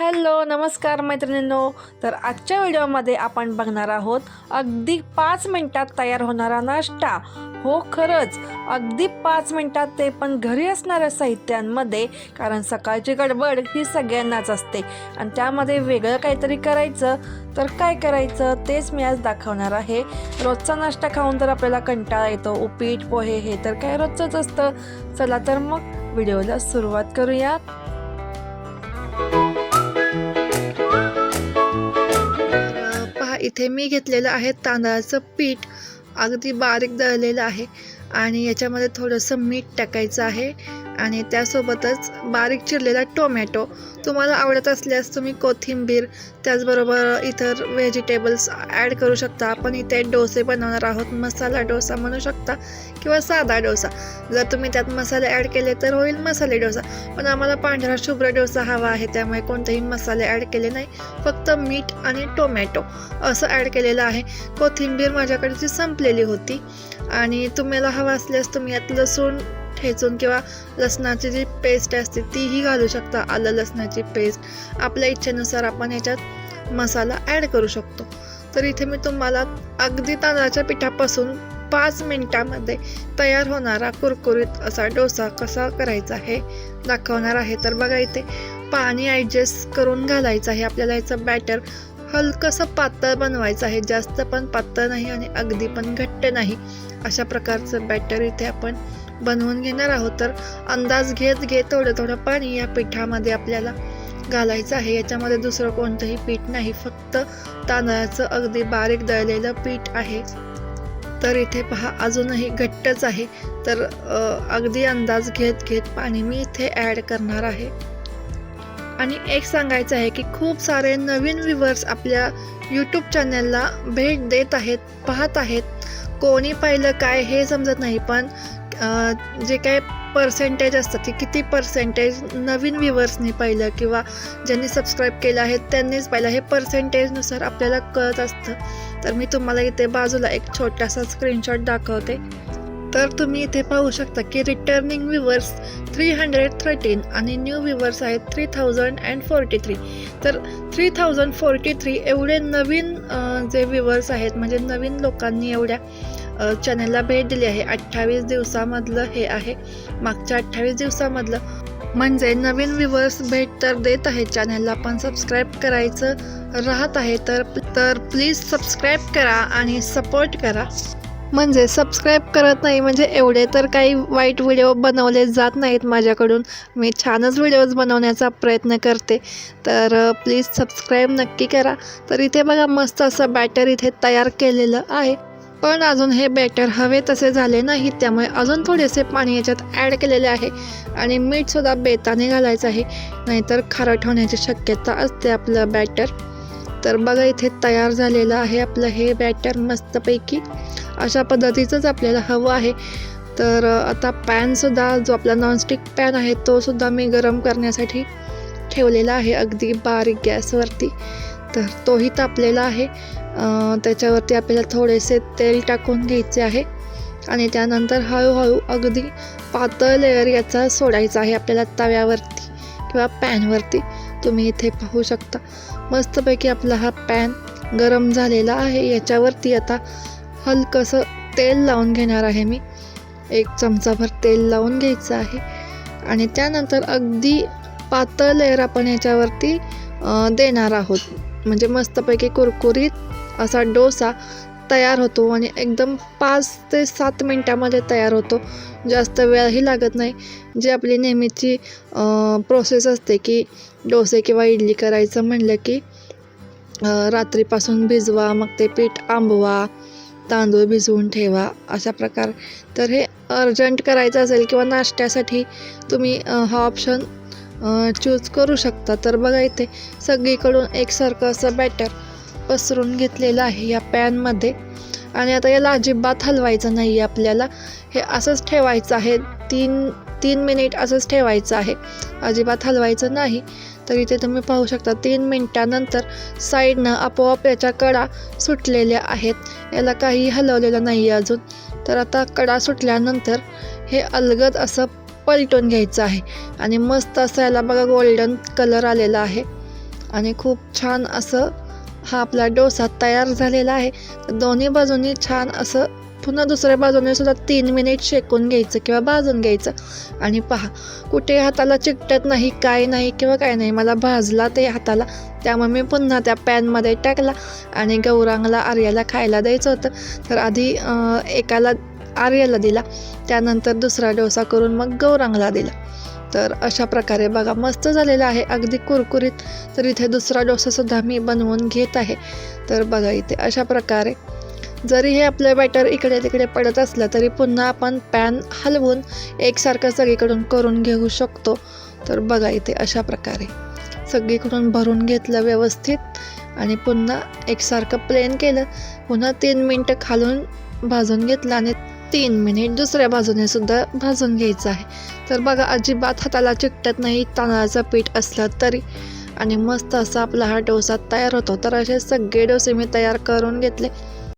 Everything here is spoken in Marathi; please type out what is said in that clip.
हॅलो नमस्कार मैत्रिणींनो. तर आजच्या व्हिडिओमध्ये आपण बघणार आहोत अगदी पाच मिनिटात तयार होणारा नाश्ता. हो खरंच. अगदी पाच मिनिटात ते पण घरी असणाऱ्या साहित्यांमध्ये कारण सकाळची गडबड ही सगळ्यांनाच असते. आणि त्यामध्ये वेगळं काहीतरी करायचं. तर काय करायचं तेच मी आज दाखवणार आहे. रोजचा नाश्ता खाऊन तर आपल्याला कंटाळा येतो. उपीट पोहे हे तर काय रोजचंच असतं. चला तर मग व्हिडिओला सुरुवात करूयात. इथे मी घेतलेलं आहे तांदळाचं पीठ. अगदी बारीक दळलेलं आहे. आणि याच्यामध्ये थोडंसं मीठ टाकायचं आहे. आणि त्यासोबतच बारीक चिरलेला टोमॅटो. तुम्हाला आवडत असल्यास तुम्ही कोथिंबीर त्याचबरोबर इतर व्हेजिटेबल्स ॲड करू शकता. आपण इथे डोसे बनवणार आहोत. मसाला डोसा म्हणू शकता किंवा साधा डोसा. जर तुम्ही त्यात मसाले ॲड केले तर होईल मसाले डोसा. पण आम्हाला पांढरा शुभ्र डोसा हवा आहे त्यामुळे कोणतेही मसाले ॲड केले नाही. फक्त मीठ आणि टोमॅटो असं ॲड केलेलं आहे. कोथिंबीर माझ्याकडची संपलेली होती. आणि तुम्हाला हवा असल्यास तुम्ही यात लसूण ठेचून किंवा लसणाची जी पेस्ट असते तीही घालू शकता. आलं लसणाची पेस्ट आपल्या इच्छेनुसार आपण ह्याच्यात मसाला ॲड करू शकतो. तर इथे मी तुम्हाला अगदी तांदळाच्या पिठापासून पाच मिनटामध्ये तयार होणारा कुरकुरीत असा डोसा कसा करायचा हे दाखवणार आहे. तर बघा इथे पाणी ॲडजस्ट करून घालायचं आहे. आपल्याला याचं बॅटर हलकंसं पातळ बनवायचं आहे. जास्त पण पातळ नाही आणि अगदी पण घट्ट नाही. अशा प्रकारचं बॅटर इथे आपण बनवून घेणार आहोत. तर अंदाज घेत घेत थोडं थोडं पाणी या पिठामध्ये आपल्याला घालायचं आहे. याच्यामध्ये दुसरं कोणतंही पीठ नाही. फक्त तांदळाचं अगदी बारीक दळलेलं पीठ आहे. तर इथे पहा अजूनही घट्टच आहे. तर अगदी अंदाज घेत घेत पाणी मी इथे ॲड करणार आहे. आणि एक सांगायचं आहे की खूप सारे नवीन व्ह्युअर्स आपल्या यूट्यूब चॅनलला भेट देत आहेत पाहत आहेत. कोणी पाहिलं काय हे समजत नाही पण जे काय पर्सेंटेज असतं की किती पर्सेंटेज नवीन व्ह्युअर्सनी पाहिलं किंवा ज्यांनी सबस्क्राईब केलं आहे त्यांनीच पाहिलं हे पर्सेंटेजनुसार आपल्याला कळत असतं. तर मी तुम्हाला इथे बाजूला एक छोटासा स्क्रीनशॉट दाखवते. तर तुम्ही इथे पाहू शकता की returning viewers three hundred thirteen आणि न्यू व्ह्युअर्स आहेत three thousand and forty three तर थ्री थाउजंड फोर्टी थ्री एवढे नवीन जे व्ह्युअर्स आहेत म्हणजे नवीन लोकांनी एवढ्या चॅनलला भेट दिली आहे. अठ्ठावीस दिवसामधलं हे आहे. मागच्या अठ्ठावीस दिवसामधलं. म्हणजे नवीन व्ह्युअर्स भेट तर देत आहे. चॅनलला पण सबस्क्राईब करायचं राहत आहे. तर तर प्लीज सबस्क्राईब करा आणि सपोर्ट करा. म्हणजे सबस्क्राईब करत नाही म्हणजे एवढे तर काही वाईट व्हिडिओ बनवले जात नाहीत माझ्याकडून. मी छानच व्हिडिओज बनवण्याचा प्रयत्न करते. तर प्लीज सबस्क्राईब नक्की करा. तर इथे बघा मस्त असं बॅटर इथे तयार केलेलं आहे. पण अजून हे बॅटर हवे तसे झाले नाही त्यामुळे अजून थोडेसे पाणी याच्यात ॲड केलेले आहे. आणि मीठसुद्धा बेताने घालायचं आहे. नाहीतर खारट होण्याची शक्यता असते आपलं बॅटर तर बघा इथे तयार झालेलं आहे आपलं हे बॅटर मस्तपैकी. अशा पद्धतीचंच आपल्याला हवं आहे. तर आता पॅनसुद्धा जो आपला नॉनस्टिक पॅन आहे तोसुद्धा मी गरम करण्यासाठी ठेवलेला आहे अगदी बारीक गॅसवरती. तर तोही तापलेला आहे. त्याच्यावरती आपल्याला थोडेसे तेल टाकून घ्यायचे आहे. आणि त्यानंतर हळूहळू अगदी पातळ लेअर याचा सोडायचा आहे आपल्याला तव्यावरती किंवा पॅनवरती तुम्ही इथे पाहू शकता. मस्तपैकी आपला हा पॅन गरम झालेला आहे. याच्यावरती आता हलकंसं तेल लावून घेणार आहे मी. एक चमचाभर तेल लावून घ्यायचं आहे. आणि त्यानंतर अगदी पातळ लेअर आपण याच्यावरती देणार आहोत. म्हणजे मस्तपैकी कुरकुरीत असा डोसा तयार होतो आणि एकदम पाच ते सात मिनटामध्ये तयार होतो. जास्त वेळही लागत नाही. जी आपली नेहमीची प्रोसेस असते की डोसे किंवा इडली करायचं म्हणलं की रात्रीपासून भिजवा मग ते पीठ आंबवा तांदूळ भिजवून ठेवा. अशा प्रकार. तर हे अर्जंट करायचं असेल किंवा नाश्त्यासाठी तुम्ही हा ऑप्शन चूज करू शकता. तर बघा इथे सगळीकडून एकसारखं असं बॅटर पसरून घेतलेलं आहे या पॅनमध्ये आणि आता याला अजिबात हलवायचं नाही आहे आपल्याला. हे असंच ठेवायचं आहे. तीन तीन मिनिट असंच ठेवायचं आहे. अजिबात हलवायचं नाही. तर इथे तुम्ही पाहू शकता तीन मिनटानंतर साईडनं आपोआप याच्या कडा सुटलेल्या आहेत. याला काही हलवलेलं नाही आहे अजून. तर आता कडा सुटल्यानंतर हे अलगद असं पलटून घ्यायचं आहे. आणि मस्त असं याला बघा गोल्डन कलर आलेला आहे. आणि खूप छान असं हा आपला डोसा तयार झालेला आहे. दोन्ही बाजूनी छान असं पुन्हा दुसऱ्या बाजूने सुद्धा तीन मिनिट शेकून घ्यायचं किंवा भाजून घ्यायचं. आणि पहा कुठे हाताला चिकटत नाही काय नाही किंवा काय नाही मला भाजला ते हाताला. त्यामुळे मी पुन्हा त्या पॅनमध्ये टाकला आणि गौरांगला आर्याला खायला द्यायचं होतं. तर आधी एकाला आर्याला दिला त्यानंतर दुसरा डोसा करून मग गौरांगला दिला. तर अशा प्रकारे बघा मस्त झालेला आहे अगदी कुरकुरीत. तर इथे दुसरा डोसासुद्धा मी बनवून घेत आहे. तर बघा इथे अशा प्रकारे जरी हे आपलं बॅटर इकडे तिकडे पडत असलं तरी पुन्हा आपण पॅन हलवून एकसारखं सगळीकडून करून घेऊ शकतो. तर बघा इथे अशा प्रकारे. सगळीकडून भरून घेतलं व्यवस्थित आणि पुन्हा एकसारखं प्लेन केलं. पुन्हा तीन मिनटं खालून भाजून घेतलं आणि तीन मिनिट दुसऱ्या बाजूने सुद्धा भाजून घ्यायचं आहे. तर बघा अजिबात हाताला चिकटत नाही तांदळाचं पीठ असलं तरी. आणि मस्त असा आपला हा डोसा तयार होतो. तर असे सगळे डोसे मी तयार करून घेतले.